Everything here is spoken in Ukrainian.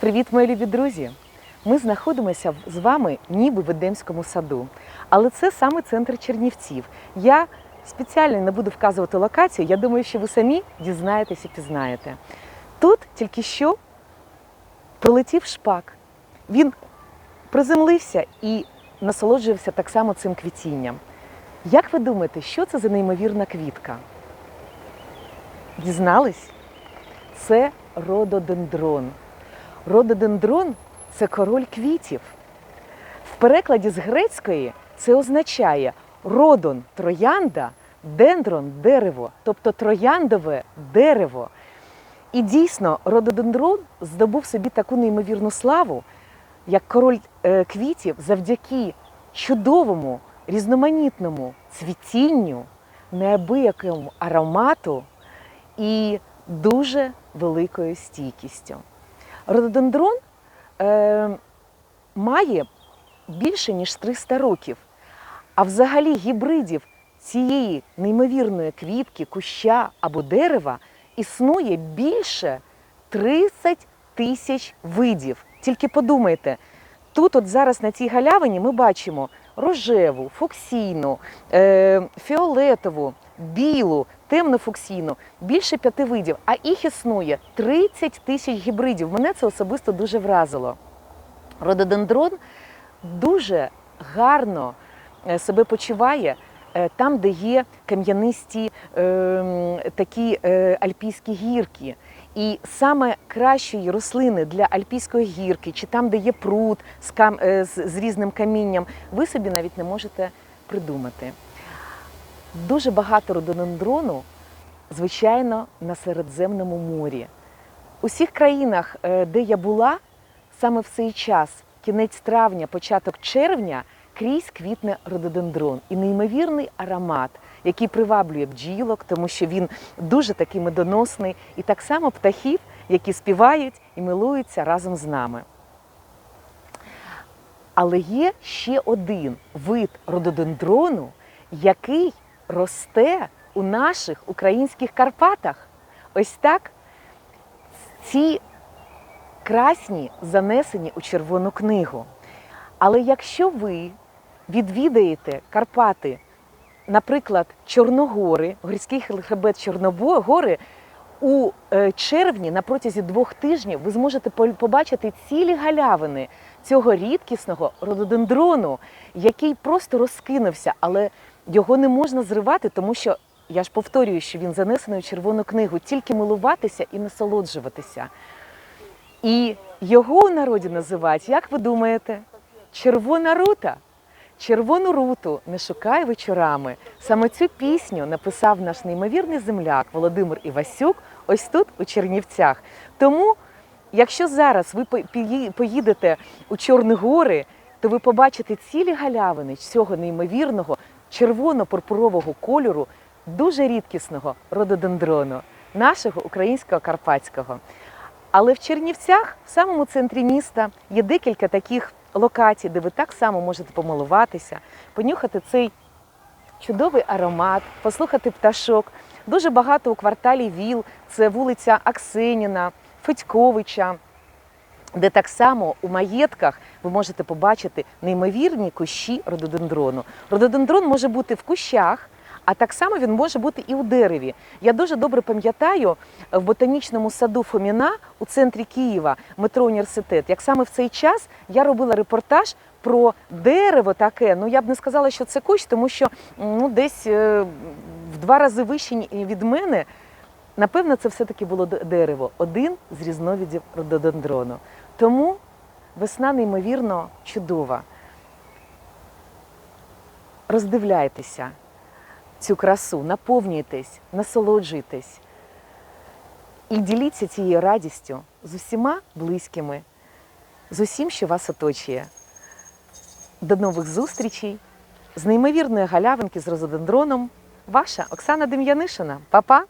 Привіт, мої любі друзі! Ми знаходимося з вами ніби в Едемському саду, але це саме центр Чернівців. Я спеціально не буду вказувати локацію, я думаю, що ви самі дізнаєтесь і пізнаєте. Тут тільки що пролетів шпак. Він приземлився і насолоджувався так само цим квітінням. Як ви думаєте, що це за неймовірна квітка? Дізнались? Це рододендрон. Рододендрон це король квітів. В перекладі з грецької це означає родон троянда, дендрон дерево, тобто трояндове дерево. І дійсно, рододендрон здобув собі таку неймовірну славу, як король е, квітів завдяки чудовому, різноманітному цвітінню, неабиякому аромату і дуже великою стійкістю. Рододендрон е, має більше ніж 300 років, а взагалі гібридів цієї неймовірної квітки, куща або дерева існує більше 30 тисяч видів. Тільки подумайте, тут, от зараз на цій галявині, ми бачимо рожеву, фуксійну, е, фіолетову, білу, темно-фуксійну, більше п'яти видів, а їх існує 30 тисяч гібридів. Мене це особисто дуже вразило. Рододендрон дуже гарно е, себе почуває е, там, де є кам'янисті е, такі е, альпійські гірки. І саме кращої рослини для альпійської гірки, чи там, де є пруд з, кам... е, з, з різним камінням, ви собі навіть не можете придумати. Дуже багато рододендрону, звичайно, на Середземному морі. У всіх країнах, е, де я була, саме в цей час, кінець травня, початок червня, крізь квітне рододендрон і неймовірний аромат, який приваблює бджілок, тому що він дуже такий медоносний, і так само птахів, які співають і милуються разом з нами. Але є ще один вид рододендрону, який росте у наших українських Карпатах. Ось так ці красні занесені у Червону книгу. Але якщо ви відвідаєте Карпати, наприклад, Чорногори, гірський хребет Чорногори, у е, червні на протязі двох тижнів ви зможете побачити цілі галявини цього рідкісного рододендрону, який просто розкинувся, але його не можна зривати, тому що я ж повторюю, що він занесений у червону книгу, тільки милуватися і насолоджуватися. І його у народі називають, як ви думаєте, червона рута. Червону руту не шукай вечорами. Саме цю пісню написав наш неймовірний земляк Володимир Івасюк ось тут, у Чернівцях. Тому, якщо зараз ви по- поїдете у Чорні гори, то ви побачите цілі галявини цього неймовірного червоно-пурпурового кольору, дуже рідкісного рододендрону, нашого українського карпатського. Але в Чернівцях, в самому центрі міста, є декілька таких локацій, де ви так само можете помилуватися, понюхати цей чудовий аромат, послухати пташок. Дуже багато у кварталі ВІЛ, це вулиця Аксеніна, Федьковича, де так само у маєтках ви можете побачити неймовірні кущі рододендрону. Рододендрон може бути в кущах, а так само він може бути і у дереві. Я дуже добре пам'ятаю в ботанічному саду Фоміна у центрі Києва, метро університет. Як саме в цей час я робила репортаж про дерево таке. Ну я б не сказала, що це кущ, тому що ну, десь е, в два рази вище від мене. Напевно, це все-таки було дерево, один з різновидів рододендрону. Тому весна неймовірно чудова. Роздивляйтеся цю красу, наповнюйтесь, насолоджуйтесь і діліться цією радістю з усіма близькими, з усім, що вас оточує. До нових зустрічей з неймовірної галявинки з розодендроном. Ваша Оксана Дем'янишина. Па-па!